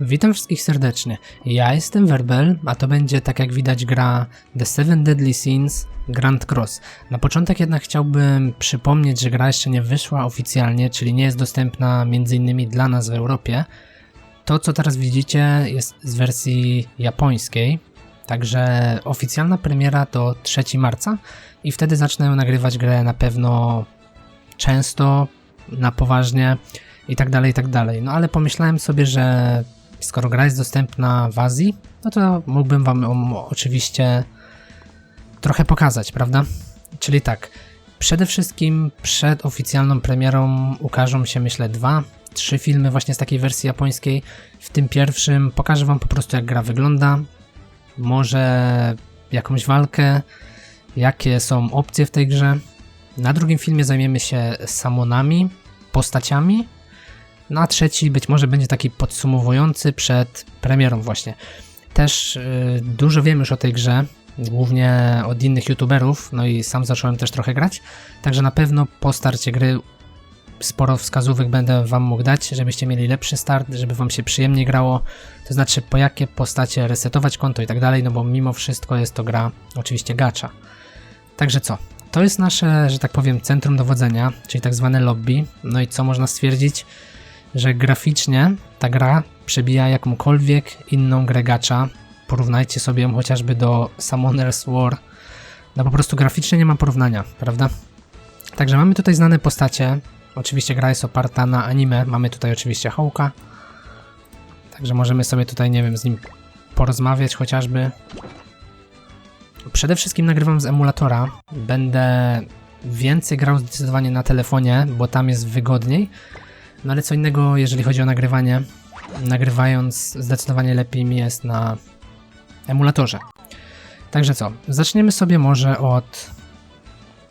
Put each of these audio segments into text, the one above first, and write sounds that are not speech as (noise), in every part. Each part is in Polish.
Witam wszystkich serdecznie. Ja jestem Verbel, a to będzie tak jak widać gra The Seven Deadly Sins Grand Cross. Na początek jednak chciałbym przypomnieć, że gra jeszcze nie wyszła oficjalnie, czyli nie jest dostępna m.in. dla nas w Europie. To co teraz widzicie jest z wersji japońskiej, także oficjalna premiera to 3 marca i wtedy zacznę nagrywać grę na pewno często, na poważnie i tak dalej, i tak dalej. No ale pomyślałem sobie, że skoro gra jest dostępna w Azji, no to mógłbym wam ją oczywiście trochę pokazać, prawda? Czyli tak, przede wszystkim przed oficjalną premierą ukażą się myślę dwa, trzy filmy właśnie z takiej wersji japońskiej. W tym pierwszym pokażę wam po prostu jak gra wygląda, może jakąś walkę, jakie są opcje w tej grze. Na drugim filmie zajmiemy się samonami, postaciami, no a trzeci być może będzie taki podsumowujący przed premierą właśnie. Też yy, dużo wiem już o tej grze, głównie od innych youtuberów, no i sam zacząłem też trochę grać, także na pewno po starcie gry sporo wskazówek będę wam mógł dać, żebyście mieli lepszy start, żeby wam się przyjemniej grało, to znaczy po jakie postacie resetować konto i tak dalej, no bo mimo wszystko jest to gra oczywiście gacza. Także co? To jest nasze, że tak powiem, centrum dowodzenia, czyli tak zwane lobby. No i co można stwierdzić? Że graficznie ta gra przebija jakąkolwiek inną grę gacza. Porównajcie sobie ją chociażby do Summoner's War. No po prostu graficznie nie ma porównania, prawda? Także mamy tutaj znane postacie. Oczywiście gra jest oparta na anime. Mamy tutaj oczywiście Hawka. Także możemy sobie tutaj, nie wiem, z nim porozmawiać chociażby. Przede wszystkim nagrywam z emulatora. Będę więcej grał zdecydowanie na telefonie, bo tam jest wygodniej. No ale co innego, jeżeli chodzi o nagrywanie. Nagrywając zdecydowanie lepiej mi jest na emulatorze. Także co, zaczniemy sobie może od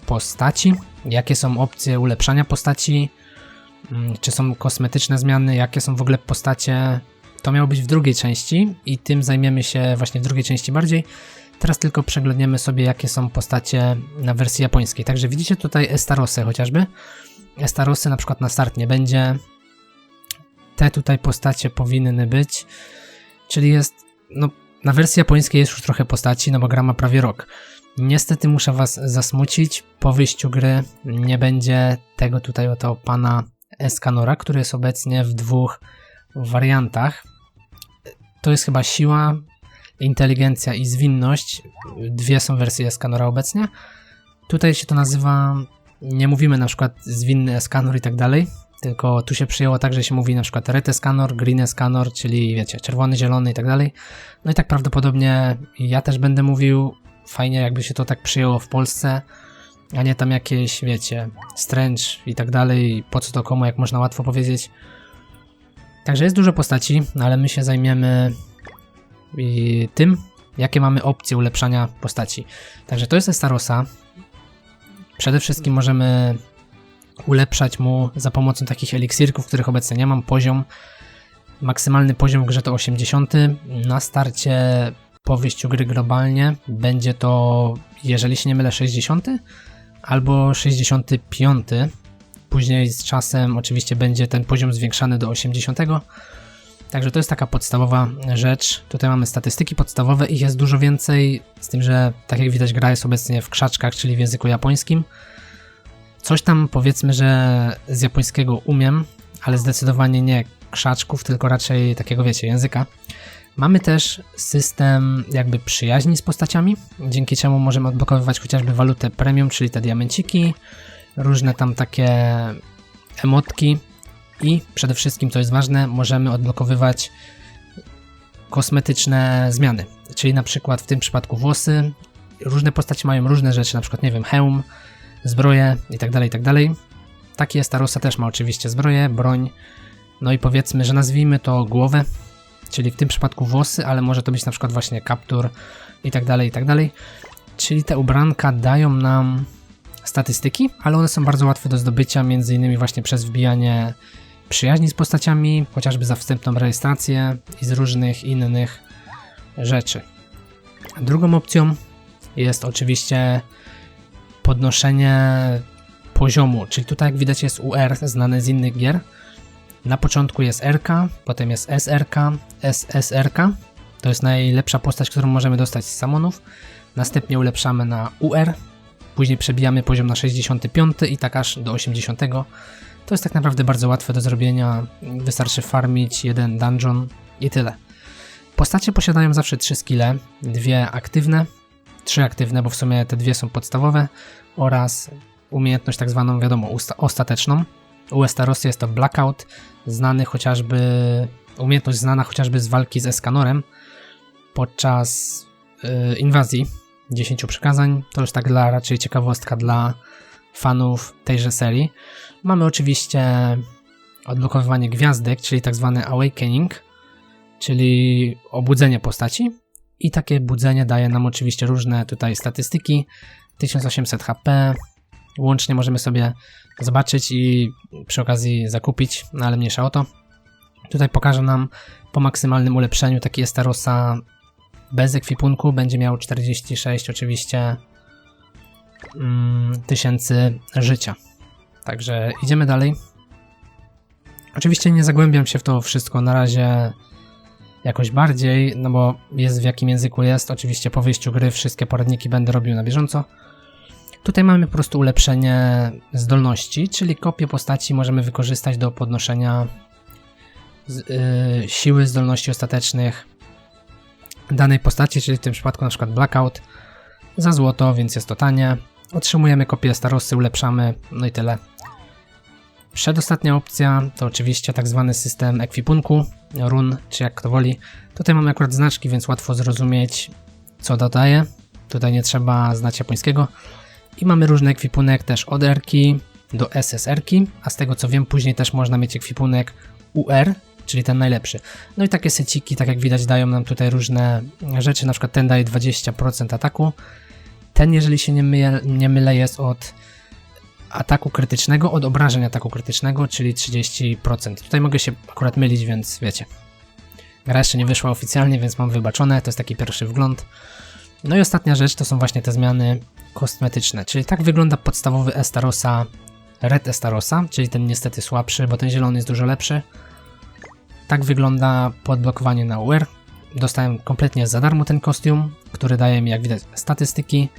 postaci. Jakie są opcje ulepszania postaci? Mm, czy są kosmetyczne zmiany? Jakie są w ogóle postacie? To miało być w drugiej części i tym zajmiemy się właśnie w drugiej części bardziej. Teraz tylko przeglądniemy sobie, jakie są postacie na wersji japońskiej. Także widzicie tutaj Estarosę chociażby. Estarosy na przykład na start nie będzie. Te tutaj postacie powinny być. Czyli jest, no, na wersji japońskiej jest już trochę postaci, no bo gra ma prawie rok. Niestety muszę was zasmucić, po wyjściu gry nie będzie tego tutaj oto pana Escanora, który jest obecnie w dwóch wariantach. To jest chyba siła, inteligencja i zwinność. Dwie są wersje Escanora obecnie. Tutaj się to nazywa nie mówimy na przykład zwinny eskanor i tak dalej, tylko tu się przyjęło tak, że się mówi na przykład red eskanor, green eskanor, czyli wiecie, czerwony, zielony i tak dalej. No i tak prawdopodobnie ja też będę mówił, fajnie jakby się to tak przyjęło w Polsce, a nie tam jakieś, wiecie, strange i tak dalej, po co to komu, jak można łatwo powiedzieć. Także jest dużo postaci, no ale my się zajmiemy tym, jakie mamy opcje ulepszania postaci. Także to jest Estarosa, Przede wszystkim możemy ulepszać mu za pomocą takich eliksirków, których obecnie nie mam, poziom. Maksymalny poziom w grze to 80. Na starcie po wyjściu gry globalnie będzie to, jeżeli się nie mylę, 60 albo 65. Później z czasem oczywiście będzie ten poziom zwiększany do 80. Także to jest taka podstawowa rzecz. Tutaj mamy statystyki podstawowe, ich jest dużo więcej, z tym, że tak jak widać gra jest obecnie w krzaczkach, czyli w języku japońskim. Coś tam powiedzmy, że z japońskiego umiem, ale zdecydowanie nie krzaczków, tylko raczej takiego wiecie, języka. Mamy też system jakby przyjaźni z postaciami, dzięki czemu możemy odblokowywać chociażby walutę premium, czyli te diamenciki, różne tam takie emotki, i przede wszystkim, co jest ważne, możemy odblokowywać kosmetyczne zmiany. Czyli na przykład w tym przypadku włosy. Różne postacie mają różne rzeczy, na przykład, nie wiem, hełm, zbroję itd., tak itd. Tak Taki Estarosa też ma oczywiście zbroję, broń. No i powiedzmy, że nazwijmy to głowę, czyli w tym przypadku włosy, ale może to być na przykład właśnie kaptur itd., tak itd. Czyli te ubranka dają nam statystyki, ale one są bardzo łatwe do zdobycia, między innymi właśnie przez wbijanie przyjaźni z postaciami, chociażby za wstępną rejestrację i z różnych innych rzeczy. Drugą opcją jest oczywiście podnoszenie poziomu, czyli tutaj jak widać jest UR znane z innych gier. Na początku jest RK, potem jest SRK, SSRK. To jest najlepsza postać, którą możemy dostać z samonów. Następnie ulepszamy na UR, później przebijamy poziom na 65 i tak aż do 80. To jest tak naprawdę bardzo łatwe do zrobienia. Wystarczy farmić jeden dungeon i tyle. Postacie posiadają zawsze trzy skille, dwie aktywne, trzy aktywne, bo w sumie te dwie są podstawowe oraz umiejętność tak zwaną, wiadomo, ostateczną. U Estarosa jest to Blackout, znany chociażby, umiejętność znana chociażby z walki z Eskanorem podczas yy, inwazji 10 przykazań. To już tak dla raczej ciekawostka dla fanów tejże serii. Mamy oczywiście odblokowywanie gwiazdek, czyli tak zwany Awakening, czyli obudzenie postaci. I takie budzenie daje nam oczywiście różne tutaj statystyki. 1800 HP. Łącznie możemy sobie zobaczyć i przy okazji zakupić, no ale mniejsza o to. Tutaj pokażę nam po maksymalnym ulepszeniu taki Estarosa bez ekwipunku będzie miał 46 oczywiście tysięcy życia. Także idziemy dalej. Oczywiście nie zagłębiam się w to wszystko na razie jakoś bardziej, no bo jest w jakim języku jest. Oczywiście po wyjściu gry wszystkie poradniki będę robił na bieżąco. Tutaj mamy po prostu ulepszenie zdolności, czyli kopię postaci możemy wykorzystać do podnoszenia z, yy, siły zdolności ostatecznych danej postaci, czyli w tym przypadku na przykład Blackout za złoto, więc jest to tanie. Otrzymujemy kopię starosy, ulepszamy, no i tyle. Przedostatnia opcja to oczywiście tak zwany system ekwipunku, run, czy jak kto woli. Tutaj mamy akurat znaczki, więc łatwo zrozumieć co dodaje. Tutaj nie trzeba znać japońskiego. I mamy różny ekwipunek też od r do ssr a z tego co wiem później też można mieć ekwipunek UR, czyli ten najlepszy. No i takie seciki, tak jak widać, dają nam tutaj różne rzeczy, na przykład ten daje 20% ataku. Ten, jeżeli się nie mylę, nie mylę jest od ataku krytycznego, od obrażeń ataku krytycznego, czyli 30%. Tutaj mogę się akurat mylić, więc wiecie. Gra jeszcze nie wyszła oficjalnie, więc mam wybaczone, to jest taki pierwszy wgląd. No i ostatnia rzecz to są właśnie te zmiany kosmetyczne, czyli tak wygląda podstawowy Estarosa, Red Estarosa, czyli ten niestety słabszy, bo ten zielony jest dużo lepszy. Tak wygląda podblokowanie na UR. Dostałem kompletnie za darmo ten kostium, który daje mi jak widać statystyki.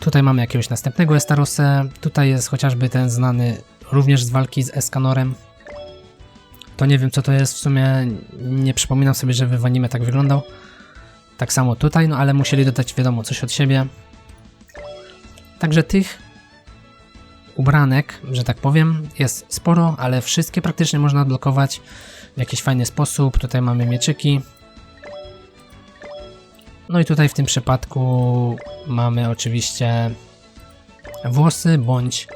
Tutaj mamy jakiegoś następnego Estarosę. Tutaj jest chociażby ten znany również z walki z Eskanorem. To nie wiem co to jest, w sumie nie przypominam sobie, że w anime tak wyglądał. Tak samo tutaj, no ale musieli dodać wiadomo coś od siebie. Także tych ubranek, że tak powiem, jest sporo, ale wszystkie praktycznie można odblokować w jakiś fajny sposób. Tutaj mamy mieczyki. No i tutaj w tym przypadku mamy oczywiście włosy bądź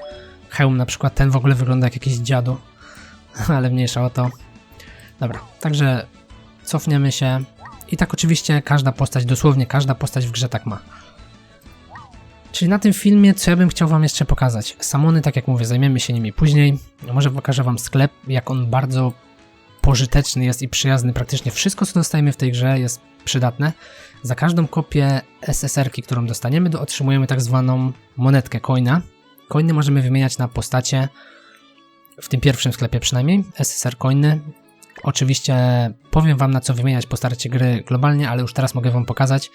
hełm, na przykład ten w ogóle wygląda jak jakiś dziadu, (laughs) ale mniejsza o to. Dobra, także cofniemy się i tak oczywiście każda postać, dosłownie każda postać w grze tak ma. Czyli na tym filmie, co ja bym chciał wam jeszcze pokazać. Samony, tak jak mówię, zajmiemy się nimi później. Może pokażę wam sklep, jak on bardzo pożyteczny jest i przyjazny. Praktycznie wszystko, co dostajemy w tej grze jest przydatne. Za każdą kopię SSR-ki, którą dostaniemy, do otrzymujemy tak zwaną monetkę coina. Coiny możemy wymieniać na postacie, w tym pierwszym sklepie przynajmniej, SSR coiny. Oczywiście powiem wam na co wymieniać po starcie gry globalnie, ale już teraz mogę wam pokazać,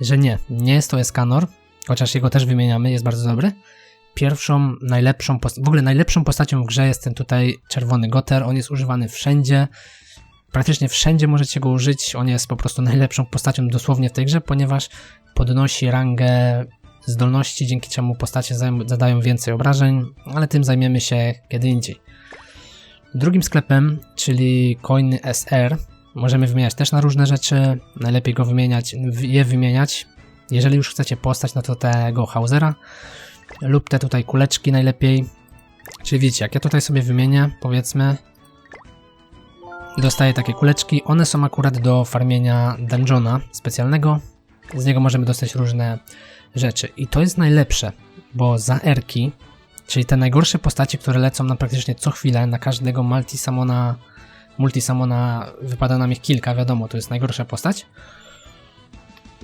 że nie, nie jest to Escanor, chociaż jego też wymieniamy, jest bardzo dobry. Pierwszą, najlepszą, w ogóle najlepszą postacią w grze jest ten tutaj czerwony Goter, on jest używany wszędzie, praktycznie wszędzie możecie go użyć, on jest po prostu najlepszą postacią dosłownie w tej grze, ponieważ podnosi rangę zdolności, dzięki czemu postacie zadają więcej obrażeń, ale tym zajmiemy się kiedy indziej. Drugim sklepem, czyli coiny SR, możemy wymieniać też na różne rzeczy, najlepiej go wymieniać, je wymieniać jeżeli już chcecie postać, no to tego Hausera. Lub te tutaj kuleczki najlepiej. Czyli widzicie, jak ja tutaj sobie wymienię, powiedzmy, dostaję takie kuleczki, one są akurat do farmienia dungeona specjalnego, z niego możemy dostać różne rzeczy. I to jest najlepsze, bo za erki, czyli te najgorsze postacie, które lecą na praktycznie co chwilę, na każdego multisamona, multisamona wypada nam ich kilka, wiadomo, to jest najgorsza postać,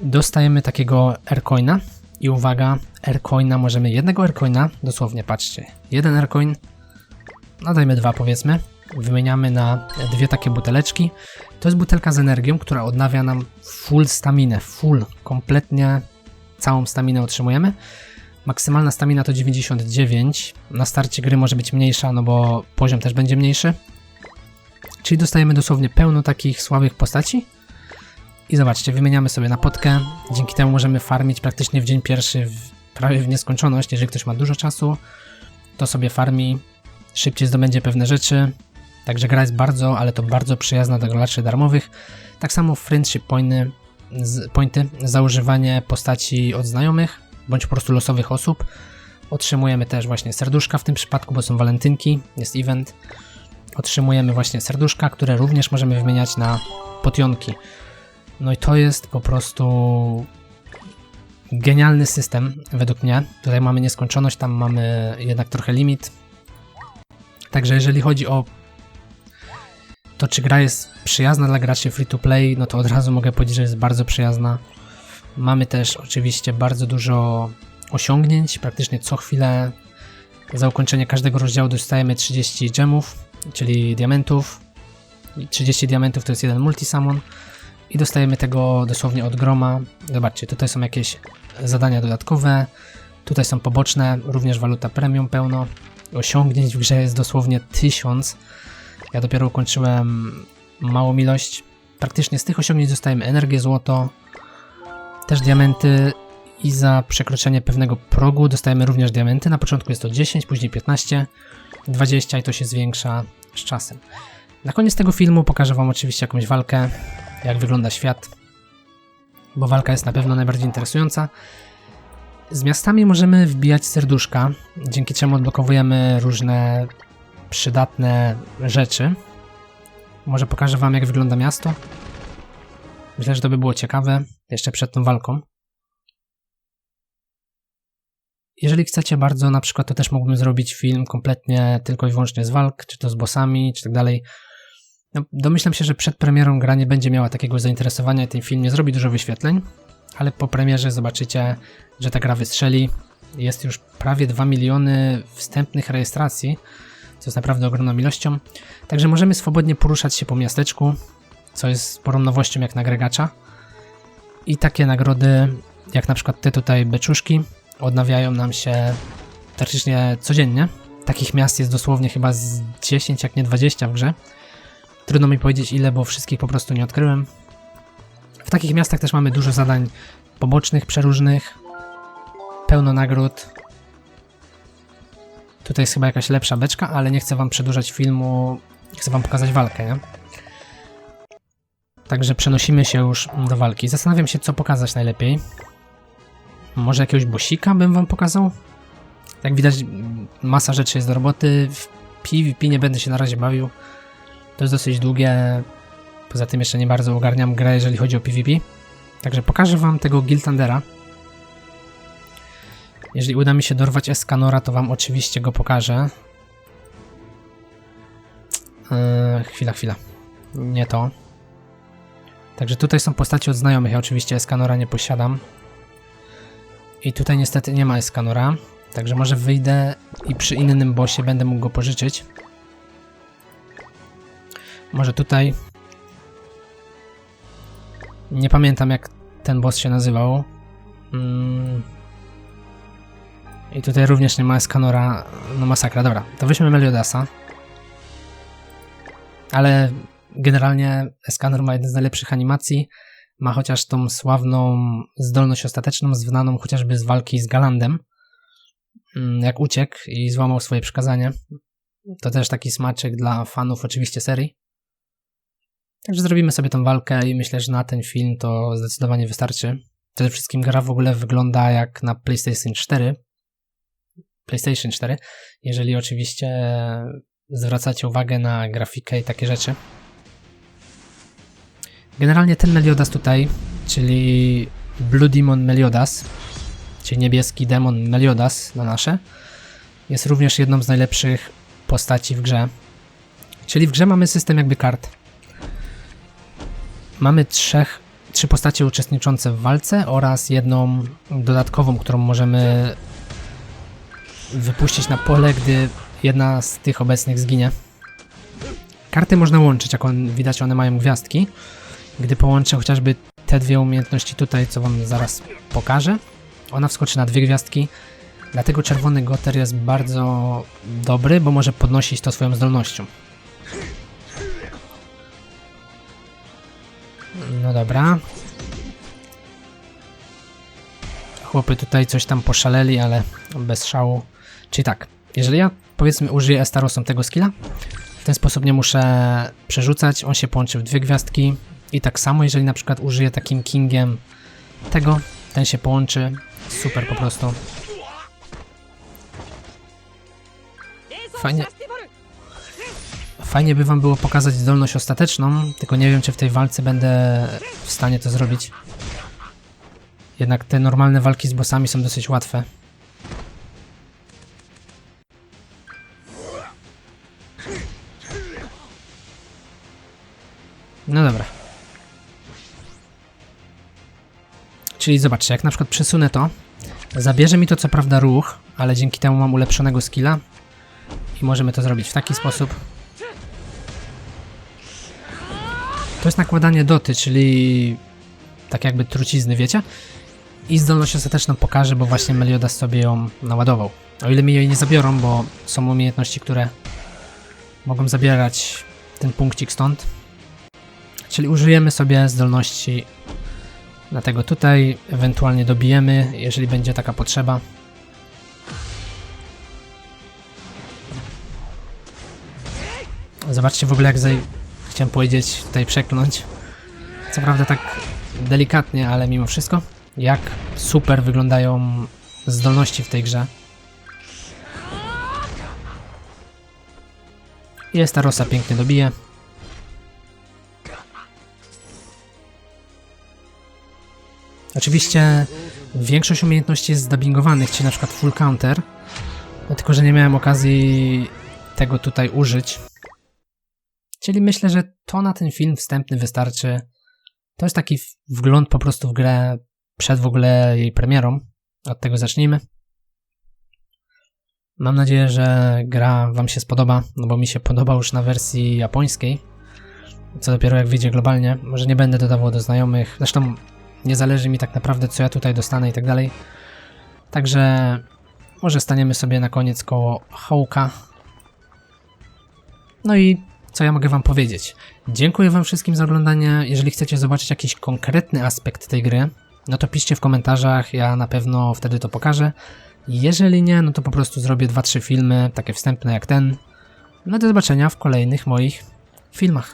dostajemy takiego aircoina i uwaga, aircoina możemy jednego aircoina, dosłownie patrzcie, jeden aircoin, no dajmy dwa powiedzmy, wymieniamy na dwie takie buteleczki. To jest butelka z energią, która odnawia nam full staminę, full, kompletnie całą staminę otrzymujemy. Maksymalna stamina to 99. Na starcie gry może być mniejsza, no bo poziom też będzie mniejszy. Czyli dostajemy dosłownie pełno takich słabych postaci. I zobaczcie, wymieniamy sobie na potkę. Dzięki temu możemy farmić praktycznie w dzień pierwszy w, prawie w nieskończoność. Jeżeli ktoś ma dużo czasu, to sobie farmi, szybciej zdobędzie pewne rzeczy. Także gra jest bardzo, ale to bardzo przyjazna do graczy darmowych. Tak samo friendship pointy, pointy za używanie postaci od znajomych, bądź po prostu losowych osób. Otrzymujemy też właśnie serduszka w tym przypadku, bo są walentynki, jest event. Otrzymujemy właśnie serduszka, które również możemy wymieniać na potionki. No i to jest po prostu genialny system, według mnie. Tutaj mamy nieskończoność, tam mamy jednak trochę limit. Także jeżeli chodzi o to, czy gra jest przyjazna dla graczy free to play, no to od razu mogę powiedzieć, że jest bardzo przyjazna. Mamy też oczywiście bardzo dużo osiągnięć, praktycznie co chwilę za ukończenie każdego rozdziału dostajemy 30 gemów, czyli diamentów. 30 diamentów to jest jeden multisamon i dostajemy tego dosłownie od groma. Zobaczcie, tutaj są jakieś zadania dodatkowe, tutaj są poboczne, również waluta premium pełno. Osiągnięć w grze jest dosłownie 1000. Ja dopiero ukończyłem małą ilość. Praktycznie z tych osiągnięć dostajemy energię, złoto, też diamenty i za przekroczenie pewnego progu dostajemy również diamenty. Na początku jest to 10, później 15, 20 i to się zwiększa z czasem. Na koniec tego filmu pokażę Wam oczywiście jakąś walkę, jak wygląda świat, bo walka jest na pewno najbardziej interesująca. Z miastami możemy wbijać serduszka, dzięki czemu odblokowujemy różne przydatne rzeczy. Może pokażę Wam, jak wygląda miasto. Myślę, że to by było ciekawe jeszcze przed tą walką. Jeżeli chcecie bardzo, na przykład, to też mógłbym zrobić film kompletnie tylko i wyłącznie z walk, czy to z bossami, czy tak dalej. No, domyślam się, że przed premierą gra nie będzie miała takiego zainteresowania ten film nie zrobi dużo wyświetleń, ale po premierze zobaczycie, że ta gra wystrzeli. Jest już prawie 2 miliony wstępnych rejestracji, co jest naprawdę ogromną ilością. Także możemy swobodnie poruszać się po miasteczku, co jest sporą nowością jak na gregacza. I takie nagrody, jak na przykład te tutaj beczuszki, odnawiają nam się praktycznie codziennie. Takich miast jest dosłownie chyba z 10, jak nie 20 w grze. Trudno mi powiedzieć ile, bo wszystkich po prostu nie odkryłem. W takich miastach też mamy dużo zadań pobocznych, przeróżnych, pełno nagród. Tutaj jest chyba jakaś lepsza beczka, ale nie chcę wam przedłużać filmu, chcę wam pokazać walkę, nie? Także przenosimy się już do walki. Zastanawiam się, co pokazać najlepiej. Może jakiegoś bosika bym wam pokazał? Jak widać, masa rzeczy jest do roboty. W PvP nie będę się na razie bawił. To jest dosyć długie. Poza tym jeszcze nie bardzo ogarniam grę, jeżeli chodzi o PvP. Także pokażę wam tego Giltandera. Jeżeli uda mi się dorwać Escanora, to wam oczywiście go pokażę. Eee, chwila, chwila. Nie to. Także tutaj są postacie od znajomych. Ja oczywiście Escanora nie posiadam. I tutaj niestety nie ma Escanora. Także może wyjdę i przy innym bossie będę mógł go pożyczyć. Może tutaj. Nie pamiętam jak ten boss się nazywał. Mm. I tutaj również nie ma Escanora. No masakra, dobra. To weźmy Meliodasa. Ale generalnie Escanor ma jeden z najlepszych animacji. Ma chociaż tą sławną zdolność ostateczną, znaną chociażby z walki z Galandem. Mm, jak uciekł i złamał swoje przykazanie. To też taki smaczek dla fanów oczywiście serii. Także zrobimy sobie tą walkę i myślę, że na ten film to zdecydowanie wystarczy. Przede wszystkim gra w ogóle wygląda jak na PlayStation 4. PlayStation 4, jeżeli oczywiście zwracacie uwagę na grafikę i takie rzeczy. Generalnie ten Meliodas tutaj, czyli Blue Demon Meliodas, czyli niebieski demon Meliodas na nasze, jest również jedną z najlepszych postaci w grze. Czyli w grze mamy system jakby kart. Mamy trzech, trzy postacie uczestniczące w walce oraz jedną dodatkową, którą możemy wypuścić na pole, gdy jedna z tych obecnych zginie. Karty można łączyć, jak on, widać one mają gwiazdki. Gdy połączę chociażby te dwie umiejętności tutaj, co wam zaraz pokażę, ona wskoczy na dwie gwiazdki. Dlatego czerwony Goter jest bardzo dobry, bo może podnosić to swoją zdolnością. No dobra. Chłopy tutaj coś tam poszaleli, ale bez szału. Czyli tak, jeżeli ja powiedzmy użyję Estarosem tego skilla, w ten sposób nie muszę przerzucać, on się połączy w dwie gwiazdki. I tak samo, jeżeli na przykład użyję takim Kingiem tego, ten się połączy. Super po prostu. Fajnie. Fajnie by wam było pokazać zdolność ostateczną, tylko nie wiem, czy w tej walce będę w stanie to zrobić. Jednak te normalne walki z bossami są dosyć łatwe. No dobra. Czyli zobaczcie, jak na przykład przesunę to, zabierze mi to co prawda ruch, ale dzięki temu mam ulepszonego skilla i możemy to zrobić w taki sposób. To jest nakładanie doty, czyli tak jakby trucizny, wiecie? I zdolność ostateczną pokażę, bo właśnie Meliodas sobie ją naładował. O ile mi jej nie zabiorą, bo są umiejętności, które mogą zabierać ten punkcik stąd. Czyli użyjemy sobie zdolności Dlatego tutaj ewentualnie dobijemy, jeżeli będzie taka potrzeba. Zobaczcie w ogóle jak zaj... Chciałem powiedzieć, tutaj przekląć. Co prawda tak delikatnie, ale mimo wszystko. Jak super wyglądają zdolności w tej grze. Jest ta rosa pięknie dobije. Oczywiście większość umiejętności jest zdubbingowanych, czyli na przykład full counter, tylko że nie miałem okazji tego tutaj użyć. Czyli myślę, że to na ten film wstępny wystarczy. To jest taki wgląd po prostu w grę przed w ogóle jej premierą. Od tego zacznijmy. Mam nadzieję, że gra Wam się spodoba, no bo mi się podoba już na wersji japońskiej. Co dopiero jak wyjdzie globalnie. Może nie będę dodawał do znajomych. Zresztą nie zależy mi tak naprawdę, co ja tutaj dostanę i tak dalej. Także może staniemy sobie na koniec koło Hołka. No i co ja mogę wam powiedzieć? Dziękuję wam wszystkim za oglądanie. Jeżeli chcecie zobaczyć jakiś konkretny aspekt tej gry, no to piszcie w komentarzach, ja na pewno wtedy to pokażę. Jeżeli nie, no to po prostu zrobię 2-3 filmy, takie wstępne jak ten. No do zobaczenia w kolejnych moich filmach.